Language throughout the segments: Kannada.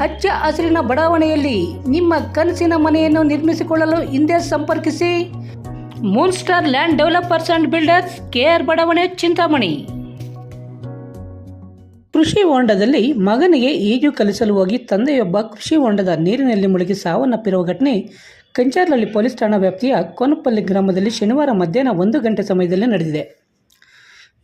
ಹಚ್ಚ ಹಸಿರಿನ ಬಡಾವಣೆಯಲ್ಲಿ ನಿಮ್ಮ ಕನಸಿನ ಮನೆಯನ್ನು ನಿರ್ಮಿಸಿಕೊಳ್ಳಲು ಹಿಂದೆ ಸಂಪರ್ಕಿಸಿ. Moon star land developers and builders KR ಬಡಾವಣೆ, ಚಿಂತಾಮಣಿ. ಕೃಷಿ ಹೊಂಡದಲ್ಲಿ ಮಗನಿಗೆ ಈಜು ಕಲಿಸಲು ಹೋಗಿ ತಂದೆಯೊಬ್ಬ ಕೃಷಿ ಹೊಂಡದ ನೀರಿನಲ್ಲಿ ಮುಳುಗಿ ಸಾವನ್ನಪ್ಪಿರುವ ಘಟನೆ ಕಂಚಾರ್ಲಹಳ್ಳಿ ಪೊಲೀಸ್ ಠಾಣಾ ವ್ಯಾಪ್ತಿಯ ಕೊನಪಲ್ಲಿ ಗ್ರಾಮದಲ್ಲಿ ಶನಿವಾರ ಮಧ್ಯಾಹ್ನ ಒಂದು ಗಂಟೆ ಸಮಯದಲ್ಲಿ ನಡೆದಿದೆ.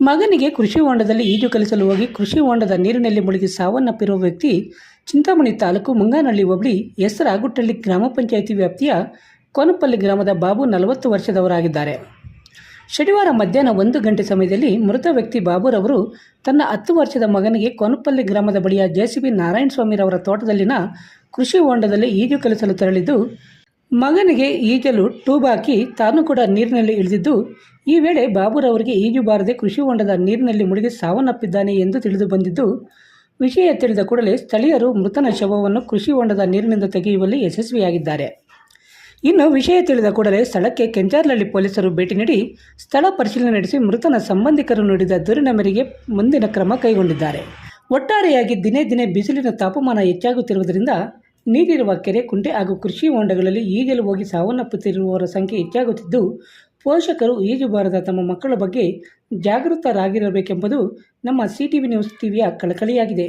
ಮಗನಿಗೆ ಕೃಷಿ ಹೊಂಡದಲ್ಲಿ ಈಜು ಕಲಿಸಲು ಹೋಗಿ ಕೃಷಿ ಹೊಂಡದ ನೀರಿನಲ್ಲಿ ಮುಳುಗಿ ಸಾವನ್ನಪ್ಪಿರುವ ವ್ಯಕ್ತಿ ಚಿಂತಾಮಣಿ ತಾಲೂಕು ಮುಂಗಾನಹಳ್ಳಿ ಹೋಬಳಿ ಹೆಸರಾಗುಟ್ಟಳ್ಳಿ ಗ್ರಾಮ ಪಂಚಾಯಿತಿ ವ್ಯಾಪ್ತಿಯ ಕೋನಪಲ್ಲಿ ಗ್ರಾಮದ ಬಾಬು ನಲವತ್ತು ವರ್ಷದವರಾಗಿದ್ದಾರೆ. ಶನಿವಾರ ಮಧ್ಯಾಹ್ನ ಒಂದು ಗಂಟೆ ಸಮಯದಲ್ಲಿ ಮೃತ ವ್ಯಕ್ತಿ ಬಾಬುರವರು ತನ್ನ ಹತ್ತು ವರ್ಷದ ಮಗನಿಗೆ ಕೊನಪಲ್ಲಿ ಗ್ರಾಮದ ಬಳಿಯ ಜೆಸಿಬಿ ನಾರಾಯಣ ಸ್ವಾಮಿರವರ ತೋಟದಲ್ಲಿನ ಕೃಷಿ ಹೊಂಡದಲ್ಲಿ ಈಜು ಕಲಿಸಲು ತೆರಳಿದ್ದು ಮಗನಿಗೆ ಈಜಲು ಟ್ಯೂಬ್ ಹಾಕಿ ತಾನು ಕೂಡ ನೀರಿನಲ್ಲಿ ಇಳಿದಿದ್ದು, ಈ ವೇಳೆ ಬಾಬುರವರಿಗೆ ಈಜು ಬಾರದೆ ಕೃಷಿ ಹೊಂಡದ ನೀರಿನಲ್ಲಿ ಮುಳುಗಿ ಸಾವನ್ನಪ್ಪಿದ್ದಾನೆ ಎಂದು ತಿಳಿದು ಬಂದಿದ್ದು, ವಿಷಯ ತಿಳಿದ ಕೂಡಲೇ ಸ್ಥಳೀಯರು ಮೃತನ ಶವವನ್ನು ಕೃಷಿ ಹೊಂಡದ ನೀರಿನಿಂದ ತೆಗೆಯುವಲ್ಲಿ ಯಶಸ್ವಿಯಾಗಿದ್ದಾರೆ. ಇನ್ನು ವಿಷಯ ತಿಳಿದ ಕೂಡಲೇ ಸ್ಥಳಕ್ಕೆ ಕೆಂಚಾರ್ಲಹಳ್ಳಿ ಪೊಲೀಸರು ಭೇಟಿ ನೀಡಿ, ಸ್ಥಳ ಪರಿಶೀಲನೆ ನಡೆಸಿ ಮೃತನ ಸಂಬಂಧಿಕರು ನೀಡಿದ ದೂರಿನ ಮೇರೆಗೆ ಮುಂದಿನ ಕ್ರಮ ಕೈಗೊಂಡಿದ್ದಾರೆ. ಒಟ್ಟಾರೆಯಾಗಿ ದಿನೇ ದಿನೇ ಬಿಸಿಲಿನ ತಾಪಮಾನ ಹೆಚ್ಚಾಗುತ್ತಿರುವುದರಿಂದ ನೀರಿರುವ ಕೆರೆ, ಕುಂಟೆ ಹಾಗೂ ಕೃಷಿ ಹೊಂಡಗಳಲ್ಲಿ ಈಜಲು ಹೋಗಿ ಸಾವನ್ನಪ್ಪುತ್ತಿರುವವರ ಸಂಖ್ಯೆ ಹೆಚ್ಚಾಗುತ್ತಿದ್ದು, ಪೋಷಕರು ಈಜು ಬಾರದ ತಮ್ಮ ಮಕ್ಕಳ ಬಗ್ಗೆ ಜಾಗೃತರಾಗಿರಬೇಕೆಂಬುದು ನಮ್ಮ ಸಿ ಟಿವಿ ನ್ಯೂಸ್ ಟಿವಿಯ ಕಳಕಳಿಯಾಗಿದೆ.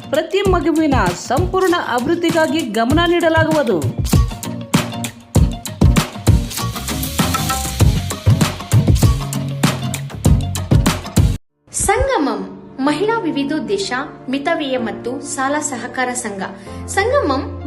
ಪ್ರತಿ ಮಗುವಿನ ಸಂಪೂರ್ಣ ಅಭಿವೃದ್ಧಿಗಾಗಿ ಗಮನ ನೀಡಲಾಗುವುದು. ಸಂಗಮಂ, ಮಹಿಳಾ ವಿವಿಧೋದ್ದೇಶ, ಮಿತವ್ಯಯ ಮತ್ತು ಸಾಲ ಸಹಕಾರ ಸಂಘ. ಸಂಗಮಂ